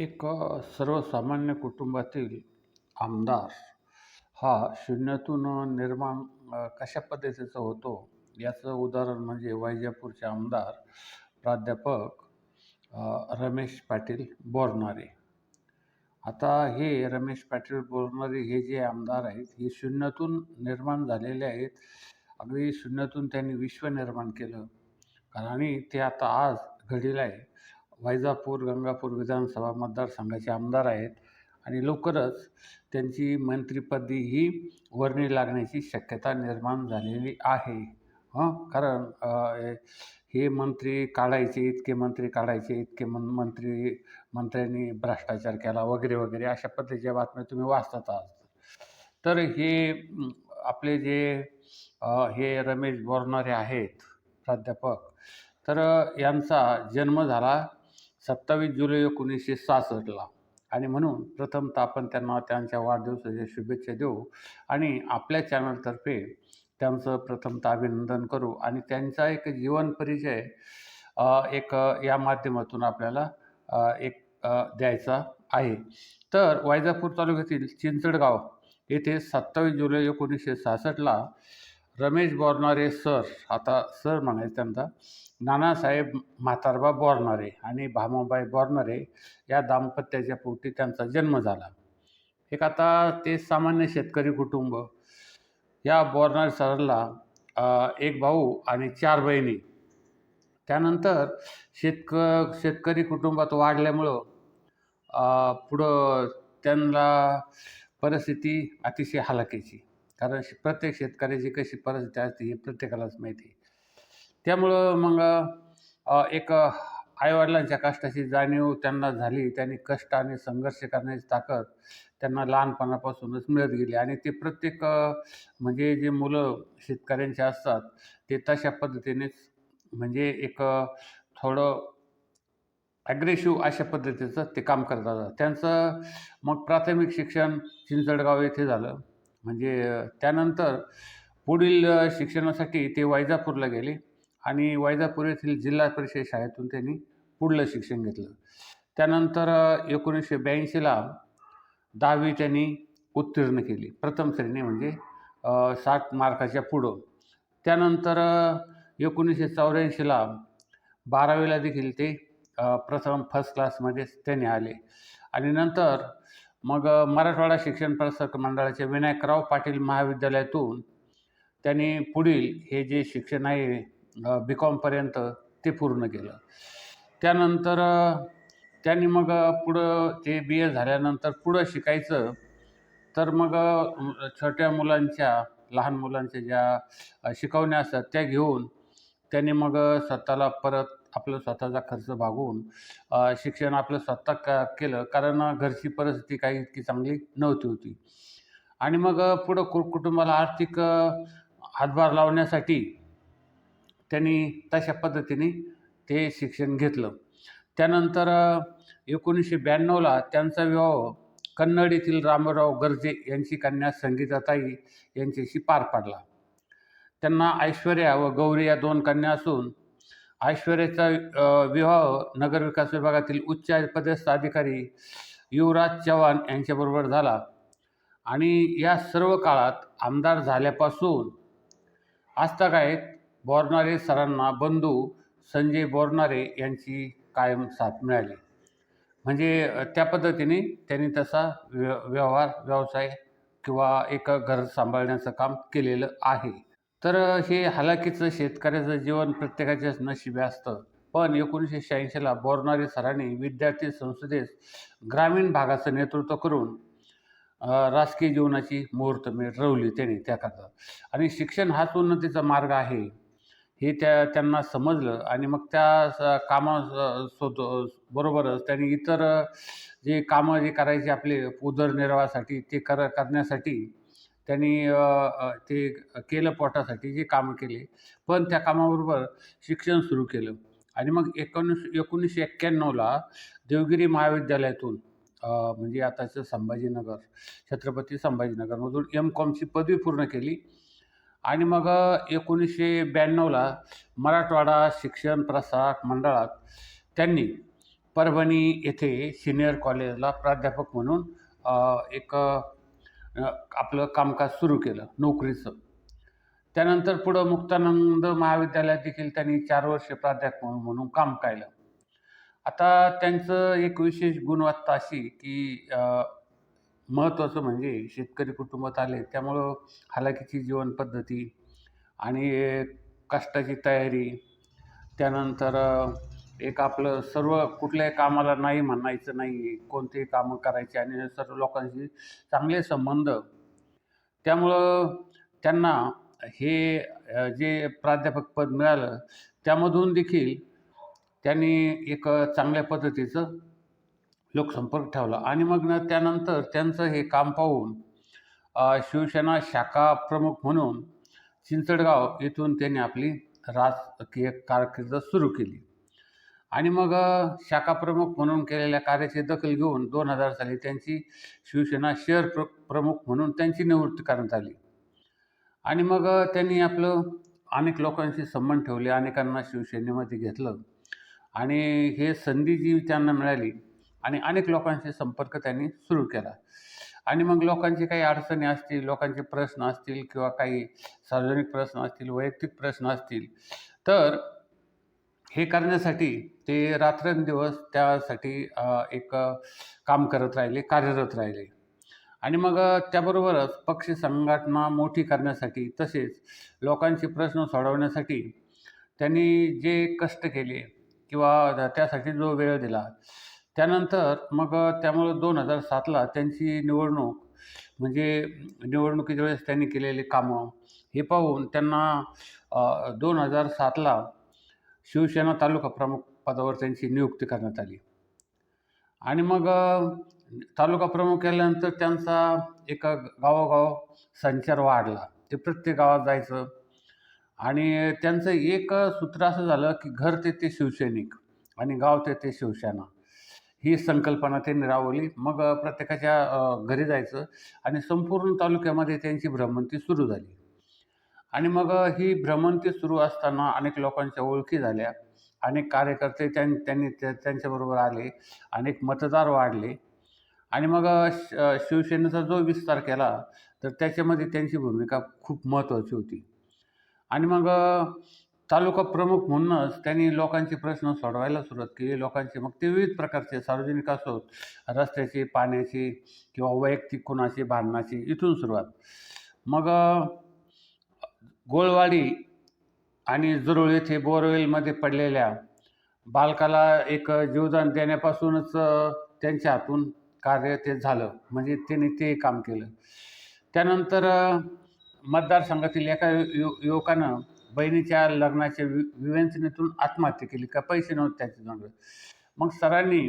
एक सर्वसामान्य कुटुंबातील आमदार हा शून्यातून निर्माण कशा पद्धतीचा होतो याचं उदाहरण म्हणजे वैजापूरचे आमदार प्राध्यापक रमेश पाटील बोरनारे. आता हे रमेश पाटील बोरनारे हे जे आमदार आहेत, हे शून्यातून निर्माण झालेले आहेत. अगदी शून्यातून त्यांनी विश्व निर्माण केलं आणि ते आता आज घडीला आहे. वैजापूर, गंगापूर विधानसभा मतदारसंघाचे आमदार आहेत आणि लवकरच त्यांची मंत्रिपदी ही वर्णी लागण्याची शक्यता निर्माण झालेली आहे. हं, कारण हे मंत्री काढायचे, इतके मंत्री काढायचे, इतके मं मंत्री मंत्र्यांनी भ्रष्टाचार केला वगैरे, वगैरे अशा पद्धतीच्या बातम्या तुम्ही वाचतात आहात. तर हे आपले जे हे रमेश बोरनारे आहेत प्राध्यापक, तर यांचा जन्म झाला 27 जुलै 1966ला आणि म्हणून प्रथमतः आपण त्यांना त्यांच्या वाढदिवसाच्या शुभेच्छा देऊ आणि आपल्या चॅनलतर्फे त्यांचं प्रथमतः अभिनंदन करू आणि त्यांचा एक जीवन परिचय एक या माध्यमातून आपल्याला एक द्यायचा आहे. तर वैजापूर तालुक्यातील चिंचडगाव येथे 27 जुलै 1966ला रमेश बोरणारे सर, आता सर म्हणायचं त्यांना, नानासाहेब म्हातारबा बोरणारे आणि भामाबाई बोरणारे या दाम्पत्याच्या पोटी त्यांचा जन्म झाला. एक आता ते सामान्य शेतकरी कुटुंब. या बोरणारे सरला एक भाऊ आणि चार बहिणी. त्यानंतर शेतक शेतकरी कुटुंबात वाढल्यामुळं पुढं त्यांना परिस्थिती अतिशय हलाखीची. कारण श प्रत्येक शेतकऱ्याची कशी परिस्थिती असते हे प्रत्येकालाच माहिती त्यामुळं मग एक आईवडिलांच्या कष्टाची जाणीव त्यांना झाली. त्यांनी कष्ट आणि संघर्ष करण्याची ताकद त्यांना लहानपणापासूनच मिळत गेली आणि ते प्रत्येक म्हणजे जे मुलं शेतकऱ्यांचे असतात, ते तशा पद्धतीनेच म्हणजे एक थोडं ॲग्रेसिव्ह अशा पद्धतीचं ते काम करतात. त्यांचं मग प्राथमिक शिक्षण चिंचडगाव येथे झालं. म्हणजे त्यानंतर पुढील शिक्षणासाठी ते वैजापूरला गेले आणि वैजापूर येथील जिल्हा परिषद शाळेतून त्यांनी पुढलं शिक्षण घेतलं. त्यानंतर एकोणीसशे ब्याऐंशीला दहावी त्यांनी उत्तीर्ण केली. प्रथम श्रेणी म्हणजे साठ मार्काच्या पुढं. त्यानंतर एकोणीसशे चौऱ्याऐंशीला बारावीला देखील ते प्रथम फर्स्ट क्लासमध्येच त्यांनी आले आणि नंतर मग मराठवाडा शिक्षण प्रसारक मंडळाच्या विनायकराव पाटील महाविद्यालयातून त्यांनी पुढील हे जे शिक्षण आहे बी कॉमपर्यंत ते पूर्ण केलं. त्यानंतर त्यांनी मग पुढं ते बी ए झाल्यानंतर पुढं शिकायचं तर मग छोट्या मुलांच्या, लहान मुलांच्या ज्या शिकवण्या असतात त्या घेऊन त्यांनी मग स्वतःला परत आपला स्वतःचा खर्च भागवून शिक्षण आपलं स्वतः क केलं. कारण घरची परिस्थिती काही इतकी चांगली नव्हती होती आणि मग पुढं कु कुटुंबाला आर्थिक हातभार लावण्यासाठी त्यांनी तशा पद्धतीने ते शिक्षण घेतलं. त्यानंतर एकोणीसशे ब्याण्णवला त्यांचा विवाह कन्नड येथील रामराव गर्जे यांची कन्या संगीताताई यांच्याशी पार पाडला त्यांना ऐश्वर्या व गौरी या दोन कन्या असून ऐश्वर्याचा विवाह नगरविकास विभागातील उच्च पदस्थ अधिकारी युवराज चव्हाण यांच्याबरोबर झाला आणि या सर्व काळात आमदार झाल्यापासून आजतागायत बोरनारे सरांना बंधू संजय बोरनारे यांची कायम साथ मिळाली. म्हणजे त्या पद्धतीने त्यांनी तसा व्य व्यवहार, व्यवसाय किंवा एक घर सांभाळण्याचं काम केलेलं आहे. तर हे हलाखीचं शेतकऱ्याचं जीवन प्रत्येकाच्याच नशिबी असतं. पण 1986ला बोरनारे सरांनी विद्यार्थी संसदेस ग्रामीण भागाचं नेतृत्व करून राजकीय जीवनाची मुहूर्तमेढ मिळवली त्यांनी त्याकरता आणि शिक्षण हाच उन्नतीचा मार्ग आहे, हे त्या त्यांना समजलं आणि मग त्या स कामा शोध सोद बरोबरच त्यांनी इतर जे कामं जे करायचे आपले उदरनिर्वाहासाठी ते कर करण्यासाठी त्यांनी ते केलं पोटासाठी जे कामं केले. पण त्या कामाबरोबर शिक्षण सुरू केलं आणि मग एकोणीस 1991ला देवगिरी महाविद्यालयातून म्हणजे आताचं संभाजीनगर, छत्रपती संभाजीनगरमधून एम कॉमची पदवी पूर्ण केली आणि मग एकोणीसशे ब्याण्णवला मराठवाडा शिक्षण प्रसारक मंडळात त्यांनी परभणी येथे सिनियर कॉलेजला प्राध्यापक म्हणून एक आपलं कामकाज सुरू केलं नोकरीचं. त्यानंतर पुढं मुक्तानंद महाविद्यालयात देखील त्यांनी चार वर्ष प्राध्यापक म्हणून काम पाहिलं आता त्यांचं एक विशेष गुणवत्ता अशी की महत्त्वाचं म्हणजे शेतकरी कुटुंबात आले त्यामुळं हालाकीची जीवनपद्धती आणि कष्टाची तयारी त्यानंतर एक आपलं सर्व कुठल्याही कामाला नाही म्हणायचं नाही कोणतेही कामं करायची आणि सर्व लोकांशी चांगले संबंध. त्यामुळं त्यांना हे जे प्राध्यापक पद मिळालं त्यामधून देखील त्यांनी एक चांगल्या पद्धतीचं लोकसंपर्क ठेवला. आणि मग न त्यानंतर त्यांचं हे काम पाहून शिवसेना शाखा प्रमुख म्हणून चिंचडगाव येथून त्यांनी आपली राजकीय कारकीर्द सुरू केली. आणि मग शाखाप्रमुख शाखा प्रमुख म्हणून केलेल्या कार्याची दखल घेऊन दोन हजार साली त्यांची शिवसेना शहर प्र प्रमुख म्हणून त्यांची निवृत्ती करण्यात आली. आणि मग त्यांनी आपलं अनेक लोकांशी संबंध ठेवले अनेकांना शिवसेनेमध्ये घेतलं. आणि हे संधी जी त्यांना मिळाली आणि अनेक लोकांशी संपर्क त्यांनी सुरू केला. आणि मग लोकांची काही अडचणी असतील लोकांचे प्रश्न असतील किंवा काही सार्वजनिक प्रश्न असतील वैयक्तिक प्रश्न असतील तर हे करण्यासाठी ते रात्रंदिवस त्यासाठी एक काम करत राहिले कार्यरत राहिले. आणि मग त्याबरोबरच पक्ष संघटना मोठी करण्यासाठी तसेच लोकांचे प्रश्न सोडवण्यासाठी त्यांनी जे कष्ट केले किंवा त्यासाठी जो वेळ दिला त्यानंतर मग त्यामुळं दोन हजार सातला त्यांची निवडणूक म्हणजे निवडणुकीच्या वेळेस त्यांनी केलेली कामं हे पाहून त्यांना दोन हजार सातला शिवसेना तालुका प्रमुख पदावर त्यांची नियुक्ती करण्यात आली. आणि मग तालुका प्रमुख केल्यानंतर त्यांचा एका गावोगाव संचार वाढला. ते प्रत्येक गावात जायचं. आणि त्यांचं एक सूत्र असं झालं की घर तेथे शिवसैनिक आणि गाव तेथे शिवसेना. ही संकल्पना त्यांनी राबवली. मग प्रत्येकाच्या घरी जायचं आणि संपूर्ण तालुक्यामध्ये त्यांची भ्रमंती सुरू झाली. आणि मग ही भ्रमंती सुरू असताना अनेक लोकांच्या ओळखी झाल्या. अनेक कार्यकर्ते त्यां त्यांनी त्या त्यांच्याबरोबर आले. अनेक मतदार वाढले. आणि मग श शिवसेनेचा जो विस्तार केला तर त्याच्यामध्ये त्यांची भूमिका खूप महत्त्वाची होती. आणि मग तालुका प्रमुख म्हणूनच त्यांनी लोकांचे प्रश्न सोडवायला सुरुवात केली. लोकांचे मग ते विविध प्रकारचे सार्वजनिक असोत रस्त्याचे पाण्याचे किंवा वैयक्तिक कोणाचे भांडणाची इथून सुरुवात. मग गोळवाडी आणि जुरूळ येथे बोरवेलमध्ये पडलेल्या बालकाला एक जीवदान देण्यापासूनच त्यांच्या हातून कार्य ते झालं. म्हणजे त्यांनी ते काम केलं. त्यानंतर मतदारसंघातील एका यु युवकानं बहिणीच्या लग्नाच्या वि विवेचनेतून आत्महत्या केली का पैसे नव्हते त्याच्याजवळ मग सरांनी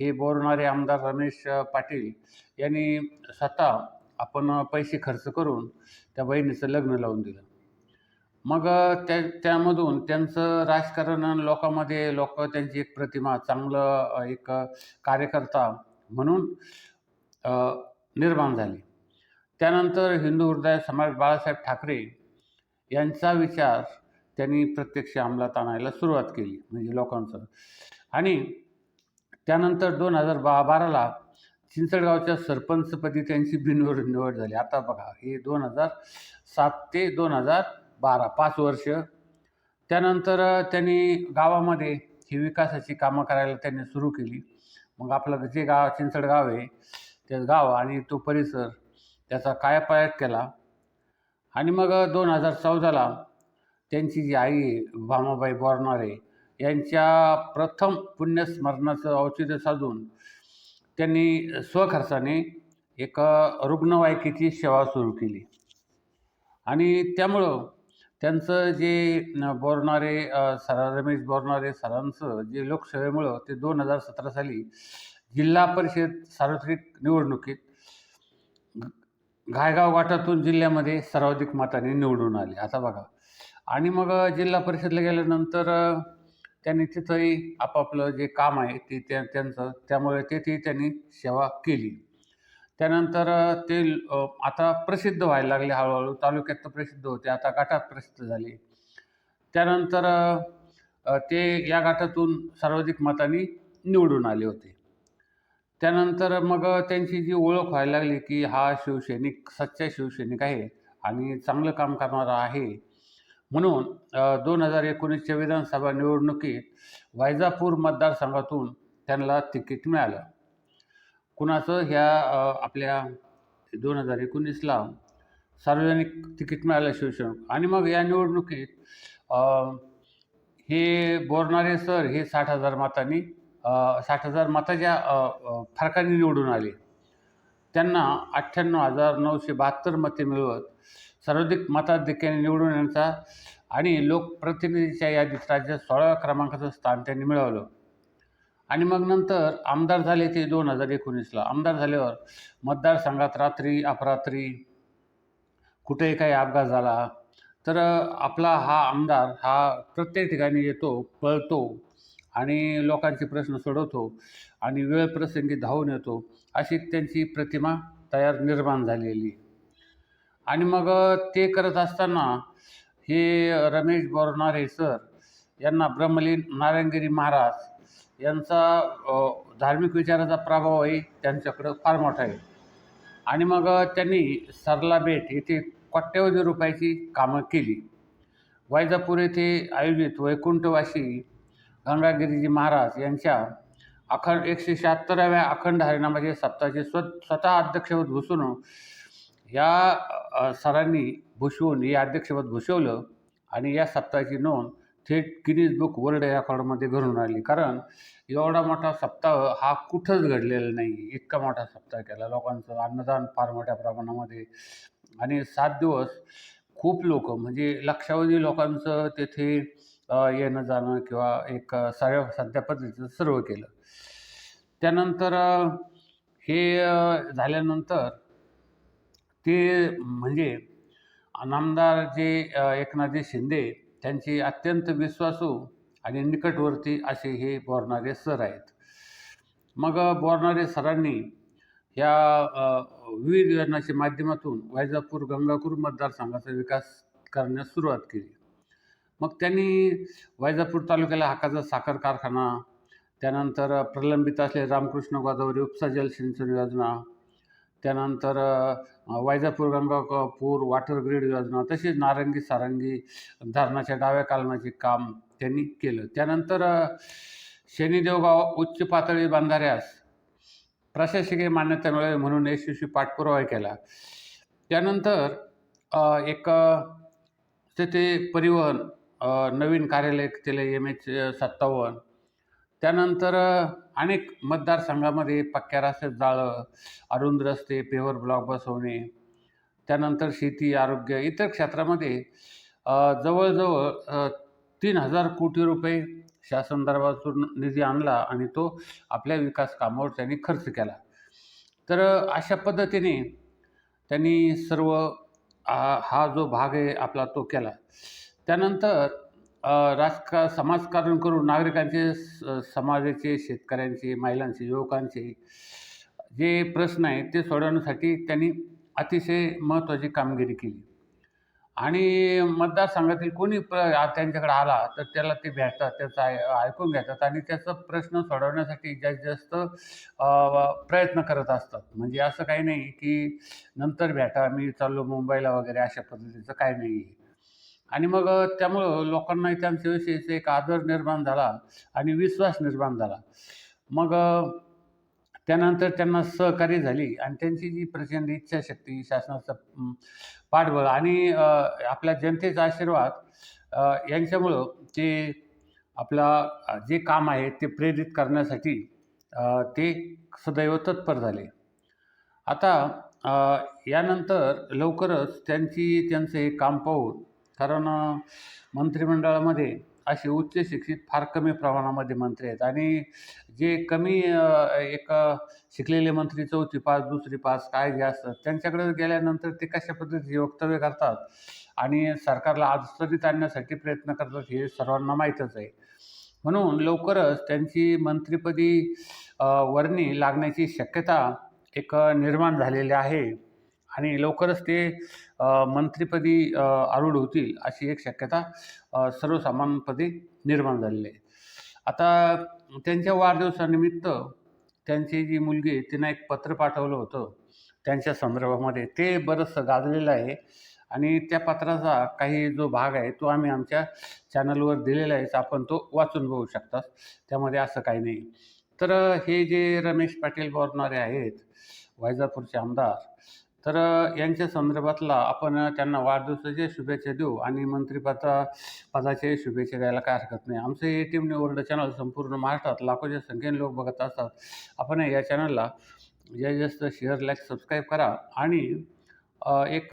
हे बोरणारे आमदार रमेश पाटील यांनी स्वतः आपण पैसे खर्च करून त्या बहिणीचं लग्न लावून दिलं. मग त्या त्यामधून त्यांचं राजकारण लोकांमध्ये लोक त्यांची एक प्रतिमा चांगलं एक कार्यकर्ता म्हणून निर्माण झाली. त्यानंतर हिंदू हृदय समाज बाळासाहेब ठाकरे यांचा विचार त्यांनी प्रत्यक्ष अंमलात आणायला सुरुवात केली म्हणजे लोकांचं. आणि त्यानंतर दोन हजार बा बाराला चिंचडगावच्या सरपंचपदी त्यांची बिनविरोध निवड झाली. आता बघा हे दोन हजार सात ते दोन हजार बारा पाच वर्ष. त्यानंतर त्यांनी गावामध्ये ही विकासाची कामं करायला त्यांनी सुरू केली. मग आपलं जे गाव चिंचड गाव आहे ते गाव आणि तो परिसर त्याचा कायापायात केला. आणि मग दोन हजार चौदाला त्यांची जी आई आहे भामाबाई बोरणारे यांच्या प्रथम पुण्यस्मरणाचं औचित्य साधून त्यांनी स्वखर्चाने एक रुग्णवाहिकेची सेवा सुरू केली. आणि त्यामुळं त्यांचं जे बोरणारे सर रमेश बोरणारे सरांचं जे लोकसेवेमुळं ते दोन हजार सतरा साली जिल्हा परिषद सार्वत्रिक निवडणुकीत घायगाव गाठातून जिल्ह्यामध्ये सर्वाधिक मताने निवडून आले. आता बघा. आणि मग जिल्हा परिषदला गेल्यानंतर त्यांनी तिथंही आपापलं जे काम आहे ते त्या त्यांचं त्यामुळे तेथेही त्यांनी सेवा केली. त्यानंतर ते आता प्रसिद्ध व्हायला लागले हळूहळू. तालुक्यात तर प्रसिद्ध होते. आता गटात प्रसिद्ध झाले. त्यानंतर ते या गटातून सर्वाधिक मतांनी निवडून आले होते. त्यानंतर मग त्यांची जी ओळख व्हायला लागली की हा शिवसैनिक सच्चा शिवसैनिक आहे आणि चांगलं काम करणारा आहे. म्हणून दोन हजार एकोणीसच्या विधानसभा निवडणुकीत वायजापूर मतदारसंघातून त्यांना तिकीट मिळालं. कुणाचं ह्या आपल्या दोन हजार एकोणीसला सार्वजनिक तिकीट मिळालं शिवसेना आणि मग या निवडणुकीत हे बोरणारे सर हे साठ हजार मतांनी साठ हजार मताच्या फरकाने निवडून आले. त्यांना अठ्ठ्याण्णव हजार नऊशे बहात्तर मते मिळवत सर्वाधिक मताधिक्याने निवडून येण्याचा आणि लोकप्रतिनिधीच्या यादीत राज्यात सोळाव्या क्रमांकाचं स्थान त्यांनी मिळवलं. आणि मग नंतर आमदार झाले ते दोन हजार एकोणीसला. आमदार झाल्यावर मतदारसंघात रात्री अपरात्री कुठेही काही अपघात झाला. तर आपला हा आमदार हा प्रत्येक ठिकाणी येतो पळतो आणि लोकांचे प्रश्न सोडवतो आणि वेळ प्रसंगी धावून येतो अशी त्यांची प्रतिमा तयार निर्माण झालेली. आणि मग ते करत असताना हे रमेश बोरणारे सर यांना ब्रह्मलीन नारायणगिरी महाराज यांचा धार्मिक विचाराचा प्रभावही त्यांच्याकडं फार मोठा आहे. आणि मग त्यांनी सरला बेट येथे कोट्यवधी रुपयाची कामं केली. वैजापूर येथे आयोजित वैकुंठवासी गंगागिरीजी महाराज यांच्या अखंड एकशे शहात्तराव्या अखंड हरिनामाचे सप्ताहाचे स्व स्वतः अध्यक्षपद भूषून या सरांनी भूषवून हे अध्यक्षपद भूषवलं आणि या सप्ताहाची नोंद थेट गिनीज बुक वर्ल्ड रेकॉर्डमध्ये घडून आली कारण एवढा मोठा सप्ताह हा कुठंच घडलेला नाही. इतका मोठा सप्ताह केला. लोकांचं अन्नदान फार मोठ्या प्रमाणामध्ये. आणि सात दिवस खूप लोक म्हणजे लक्षावधी लोकांचं तेथे येणं जाणं किंवा एक अ, सर्व सध्या पद्धतीचं सर्व केलं. त्यानंतर हे झाल्यानंतर ते म्हणजे नामदार जे एकनाथजी शिंदे त्यांचे अत्यंत विश्वासू आणि निकटवर्ती असे हे बोरणारे सर आहेत. मग बोरणारे सरांनी या विविध योजनाच्या माध्यमातून वैजापूर गंगापूर मतदारसंघाचा विकास करण्यास सुरुवात केली. मग त्यांनी वैजापूर तालुक्याला हाकाचा साखर कारखाना त्यानंतर प्रलंबित असलेले रामकृष्ण गोदावरी उपसा जलसिंचन योजना त्यानंतर वायजापूर गंगा पूर वॉटर ग्रीड योजना तसेच नारंगी सारंगी धरणाच्या डाव्या कालमाचे काम त्यांनी केलं. त्यानंतर शनिदेवगाव उच्च पातळी बांधाऱ्यास प्रशासकीय मान्यता मिळावी म्हणून यशस्वी पाठपुरावा केला. त्यानंतर एक तेथे परिवहन नवीन कार्यालय केलं एम एच सत्तावन्न. त्यानंतर अनेक मतदारसंघामध्ये पक्क्या रस्त्यात जाळं अरुंद रस्ते पेवर ब्लॉक बसवणे त्यानंतर शेती आरोग्य इतर क्षेत्रामध्ये जवळजवळ तीन हजार कोटी रुपये शासन दरबारातून निधी आणला आणि तो आपल्या विकास कामावर त्यांनी खर्च केला. तर अशा पद्धतीने त्यांनी सर्व हा जो भाग आहे आपला तो केला. त्यानंतर राजका समाजकारण करून नागरिकांचे स- समाजाचे शेतकऱ्यांचे महिलांचे युवकांचे जे प्रश्न आहेत ते सोडवण्यासाठी त्यांनी अतिशय महत्त्वाची कामगिरी केली. आणि मतदारसंघातील कोणी प्र त्यांच्याकडे आला तर त्याला ते भेटतात त्याचं ऐ ऐकून घेतात आणि त्याचा प्रश्न सोडवण्यासाठी जास्तीत जास्त प्रयत्न करत असतात. म्हणजे असं काही नाही की नंतर भेटा मी चाललो मुंबईला वगैरे अशा पद्धतीचं काही नाही आहे आणि मग त्यामुळं लोकांना त्यांच्याविषयीचा एक आदर निर्माण झाला आणि विश्वास निर्माण झाला. मग त्यानंतर त्यांना सहकार्य झाली आणि त्यांची जी प्रचंड इच्छाशक्ती शासनाचं पाठबळ आणि आपल्या जनतेचा आशीर्वाद यांच्यामुळं ते आपला जे काम आहे ते प्रेरित करण्यासाठी ते सदैव तत्पर झाले. आता यानंतर लवकरच त्यांची त्यांचं हे काम पाहून कारण मंत्रिमंडळामध्ये असे उच्च शिक्षित फार कमी प्रमाणामध्ये मंत्री आहेत. आणि जे कमी एक शिकलेले मंत्री चौथी पास दुसरी पास काय जे असतात त्यांच्याकडे गेल्यानंतर ते कशा पद्धतीचे वक्तव्य करतात? आणि सरकारला अडचणीत आणण्यासाठी प्रयत्न करतात हे सर्वांना माहीतच आहे. म्हणून लवकरच त्यांची मंत्रिपदी वर्णी लागण्याची शक्यता एक निर्माण झालेली आहे. आणि लवकरच ते मंत्रीपदी मंत्रिपदी आरूढ होतील अशी एक शक्यता सर्वसामान्यपदी निर्माण झालेली आहे. आता त्यांच्या वाढदिवसानिमित्त त्यांची जी मुलगी आहे तिनं एक पत्र पाठवलं होतं. त्यांच्या संदर्भामध्ये ते बरंचसं गाजलेलं आहे आणि त्या पत्राचा काही जो भाग आहे तो आम्ही आमच्या चॅनलवर दिलेला आहे आपण तो वाचून बघू शकता त्यामध्ये असं काही नाही. तर हे जे रमेश पाटील बोरणारे आहेत वैजापूरचे आमदार तर यांच्या संदर्भातला आपण त्यांना वाढदिवसाच्या शुभेच्छा देऊ आणि मंत्रिपदा पदाचे शुभेच्छा द्यायला काय हरकत नाही. आमचं A T M new world channel संपूर्ण महाराष्ट्रात लाखोच्या संख्येने लोक बघत असतात. आपण या चॅनलला जास्तीत जास्त शेअर लाईक सबस्क्राईब करा आणि एक